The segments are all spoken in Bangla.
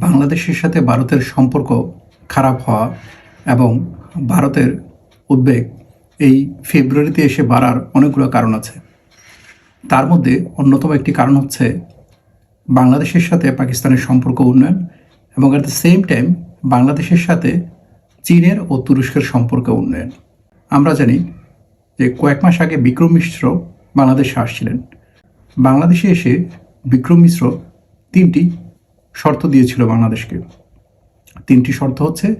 বাংলাদেশের সাথে ভারতের সম্পর্ক খারাপ হওয়া এবং ভারতের উদ্বেগ এই ফেব্রুয়ারিতে এসে বাড়ার অনেকগুলো কারণ আছে। তার মধ্যে অন্যতম একটি কারণ হচ্ছে বাংলাদেশের সাথে পাকিস্তানের সম্পর্ক উন্নয়ন এবং অ্যাট দ্য সেম টাইম বাংলাদেশের সাথে চীনের ও তুরস্কের সম্পর্ক উন্নয়ন। আমরা জানি যে কয়েক মাস আগে বিক্রম মিশ্র বাংলাদেশে আসছিলেন। বাংলাদেশে এসে বিক্রম মিশ্র তিনটি শর্ত দিয়েছিল বাংলাদেশকে। তিনটি শর্ত হচ্ছে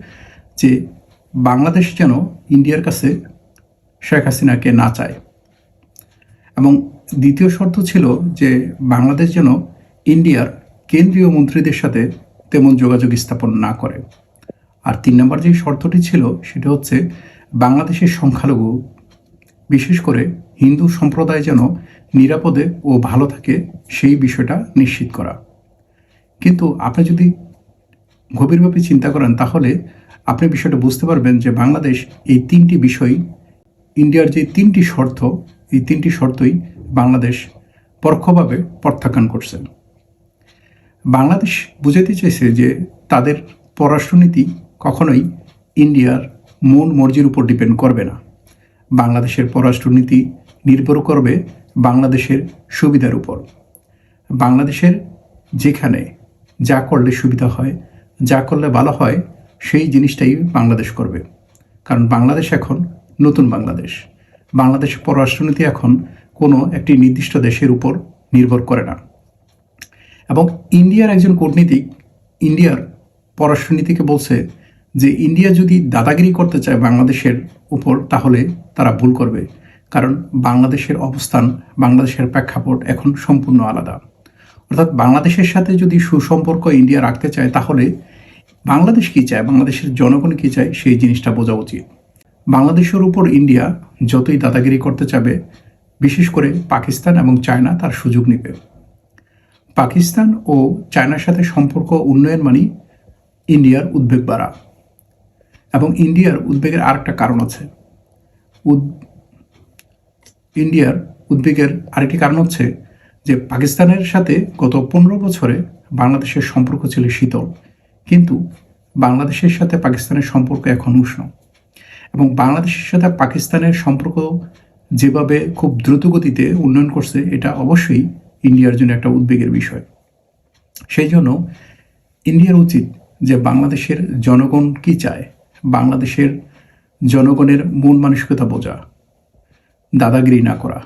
যে বাংলাদেশ যেন ইন্ডিয়ার কাছে শেখ হাসিনাকে না চায়। এবং দ্বিতীয় শর্ত ছিল যে বাংলাদেশ যেন ইন্ডিয়ার কেন্দ্রীয় মন্ত্রীদের সাথে তেমন যোগাযোগ স্থাপন না করে। আর তিন নম্বর যে শর্তটি ছিল, সেটা হচ্ছে বাংলাদেশের সংখ্যালঘু, বিশেষ করে হিন্দু সম্প্রদায় যেন নিরাপদে ও ভালো থাকে, সেই বিষয়টা নিশ্চিত করা। কিন্তু আপনি যদি গভীরভাবে চিন্তা করেন, তাহলে আপনি বিষয়টা বুঝতে পারবেন যে বাংলাদেশ এই তিনটি বিষয়, ইন্ডিয়ার যে তিনটি শর্ত, এই তিনটি শর্তই বাংলাদেশ পরোক্ষভাবে প্রত্যাখ্যান করছে। বাংলাদেশ বুঝাতে চেয়েছে যে তাদের পররাষ্ট্রনীতি কখনোই ইন্ডিয়ার মন মর্জির উপর ডিপেন্ড করবে না। বাংলাদেশের পররাষ্ট্রনীতি নির্ভর করবে বাংলাদেশের সুবিধার উপর। বাংলাদেশের যেখানে যা করলে সুবিধা হয়, যা করলে ভালো হয়, সেই জিনিসটাই বাংলাদেশ করবে। কারণ বাংলাদেশ এখন নতুন বাংলাদেশ। বাংলাদেশের পররাষ্ট্রনীতি এখন কোনো একটি নির্দিষ্ট দেশের উপর নির্ভর করে না। এবং ইন্ডিয়ার একজন কূটনীতিক, ইন্ডিয়ার পররাষ্ট্রনীতিকে বলছে যে ইন্ডিয়া যদি দাদাগিরি করতে চায় বাংলাদেশের উপর, তাহলে তারা ভুল করবে। কারণ বাংলাদেশের অবস্থান, বাংলাদেশের প্রেক্ষাপট এখন সম্পূর্ণ আলাদা। অর্থাৎ বাংলাদেশের সাথে যদি সুসম্পর্ক ইন্ডিয়া রাখতে চায়, তাহলে বাংলাদেশ কী চায়? বাংলাদেশের জনগণ কী চায়? সেই জিনিসটা বোঝা উচিত। বাংলাদেশের উপর ইন্ডিয়া যতই দাদাগিরি করতে চাবে, বিশেষ করে পাকিস্তান এবং চায়না তার সুযোগ নেবে। পাকিস্তান ও চায়নার সাথে সম্পর্ক উন্নয়ন মানে ইন্ডিয়ার উদ্বেগ বাড়া। এবং ইন্ডিয়ার উদ্বেগের আরেকটা কারণ আছে। ইন্ডিয়ার উদ্বেগের আরেকটি কারণ হচ্ছে যে পাকিস্তানের সাথে গত পনেরো বছরে বাংলাদেশের সম্পর্ক ছিল শীতল। কিন্তু বাংলাদেশের সাথে পাকিস্তানের সম্পর্ক এখন উষ্ণ। এবং বাংলাদেশের সাথে পাকিস্তানের সম্পর্ক যেভাবে খুব দ্রুত গতিতে উন্নয়ন করছে, এটা অবশ্যই ইন্ডিয়ার জন্য একটা উদ্বেগের বিষয়। সেই জন্য ইন্ডিয়ার উচিত যে বাংলাদেশের জনগণ কি চায়, বাংলাদেশের জনগণের মন মানসিকতা বোঝা, দাদাগিরি না করা।